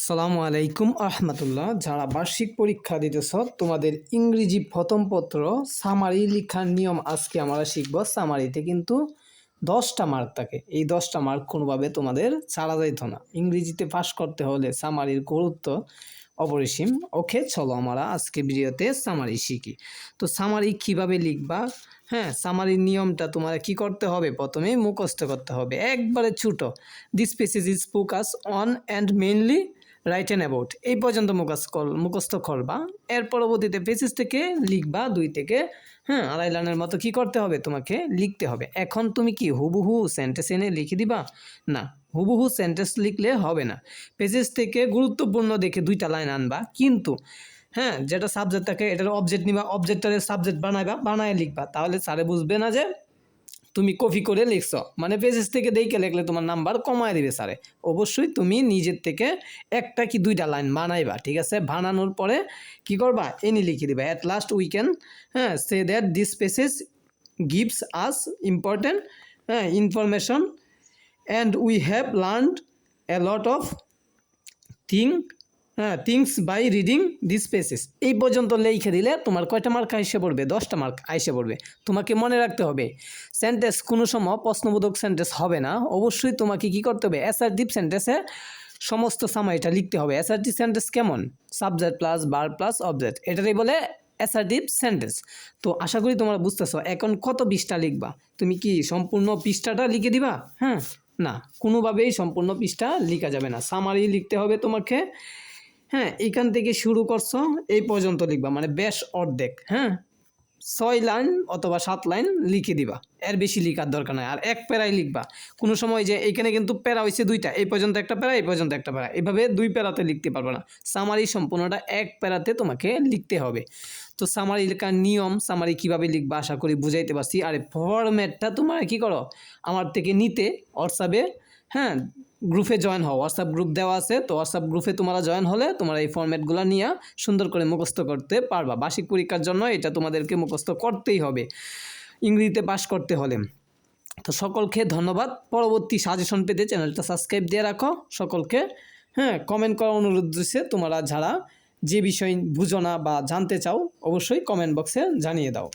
আসসালামু আলাইকুম আহমতুল্লাহ যারা বার্ষিক পরীক্ষা দিতেছ, তোমাদের ইংরেজি প্রথম পত্র সামারি লেখার নিয়ম আজকে আমরা শিখব। সামারিতে কিন্তু দশটা মার্ক থাকে। এই দশটা মার্ক কোনোভাবে তোমাদের ছাড়া যাইত না। ইংরেজিতে পাস করতে হলে সামারির গুরুত্ব অপরিসীম। ওকে, চলো আমরা আজকে ভিডিওতে সামারি শিখি। তো সামারি কীভাবে লিখবা? হ্যাঁ সামারির নিয়মটা তোমার কি করতে হবে? প্রথমেই মুখস্থ করতে হবে। একবারে ছোটো। This passage is focus on and mainly write about এই পর্যন্ত মুখস্থ কর, মুখস্থ করবা। এর পরবর্তীতে পেসেজ থেকে লিখবা, দুই থেকে হ্যাঁ আড়াই লাইনের মতো কি করতে হবে তোমাকে? লিখতে হবে। এখন তুমি কি হুবহু সেন্টেন্স এনে লিখে দিবা? না, হুবহু সেন্টেন্স লিখলে হবে না। পেজেস থেকে গুরুত্বপূর্ণ দেখে দুইটা লাইন আনবা। কিন্তু হ্যাঁ যেটা সাবজেক্ট থাকে, এটার অবজেক্ট নিবা অবজেক্টটারে সাবজেক্ট বানাইবা বানায় লিখবা। তাহলে স্যারে বুঝবে না যে তুমি কপি করে লিখছ। মানে পেজেস থেকে দেখে লিখলে তোমার নাম্বার কমায় দিবে স্যারে অবশ্যই তুমি নিজের থেকে একটা কি দুইটা লাইন বানাইবা, ঠিক আছে? বানানোর পরে কি করবা? এনি লিখে দিবা। অ্যাট লাস্ট উই ক্যান হ্যাঁ say that this passage gives us important হ্যাঁ information and we have learned a lot of thing হ্যাঁ things by reading this passage এই পর্যন্ত লিখে দিলে তোমার কয়টা মার্ক আইসে পড়বে? দশটা মার্ক আইসে পড়বে। তোমাকে মনে রাখতে হবে সেন্টেন্স কোনো সময় প্রশ্নবোধক সেন্টেন্স হবে না। অবশ্যই তোমাকে কি করতে হবে? অ্যাসার্টিভ সেন্টেন্সে সমস্ত সামাইটা লিখতে হবে। অ্যাসার্টিভ সেন্টেন্স কেমন? সাবজেক্ট প্লাস বার প্লাস অবজেক্ট এটারই বলে অ্যাসার্টিভ সেন্টেন্স তো আশা করি তোমরা বুঝতেছো, এখন কত পৃষ্ঠা লিখবা? তুমি কি সম্পূর্ণ পৃষ্ঠাটা লিখে দিবা? হ্যাঁ? না, কোনোভাবেই সম্পূর্ণ পৃষ্ঠা লিখা যাবে না। সামারি লিখতে হবে তোমাকে। হ্যাঁ এখান থেকে শুরু করছ, এই পর্যন্ত লিখবা মানে বেশ অর্ধেক হ্যাঁ? ছয় লাইন অথবা সাত লাইন লিখে দিবা, এর বেশি লিখার দরকার নাই, আর এক প্যারাই লিখবা। কোনো সময় যে এখানে কিন্তু প্যারা হয়েছে দুইটা, এই পর্যন্ত একটা প্যারা, এই পর্যন্ত একটা প্যারা, এভাবে দুই প্যারাতে লিখতে পারবে না। সামারি সম্পূর্ণটা এক প্যারাতে তোমাকে লিখতে হবে। তো সামারি লেখার নিয়ম সামারি কীভাবে লিখবা, আশা করি বুঝাইতে পারছি। আর ফরম্যাটটা তোমরা কি করো, আমার থেকে নিতে, হোয়াটসঅ্যাপে হ্যাঁ গ্রুপে জয়েন হও। হোয়াটসঅ্যাপ গ্রুপ দেওয়া আছে, তো হোয়াটসঅ্যাপ গ্রুপে তোমরা জয়েন হলে তোমরা এই ফর্ম্যাটগুলো নিয়ে সুন্দর করে মুখস্থ করতে পারবা। বার্ষিক পরীক্ষার জন্য এটা তোমাদেরকে মুখস্থ করতেই হবে, ইংরেজিতে পাস করতে হলে। তো সকলকে ধন্যবাদ। পরবর্তী সাজেশন পেতে চ্যানেলটা সাবস্ক্রাইব দিয়ে রাখো সকলকে। হ্যাঁ কমেন্ট করার অনুরোধ দিচ্ছে তোমরা যারা যে বিষয় বুঝো না বা জানতে চাও, অবশ্যই কমেন্ট বক্সে জানিয়ে দাও।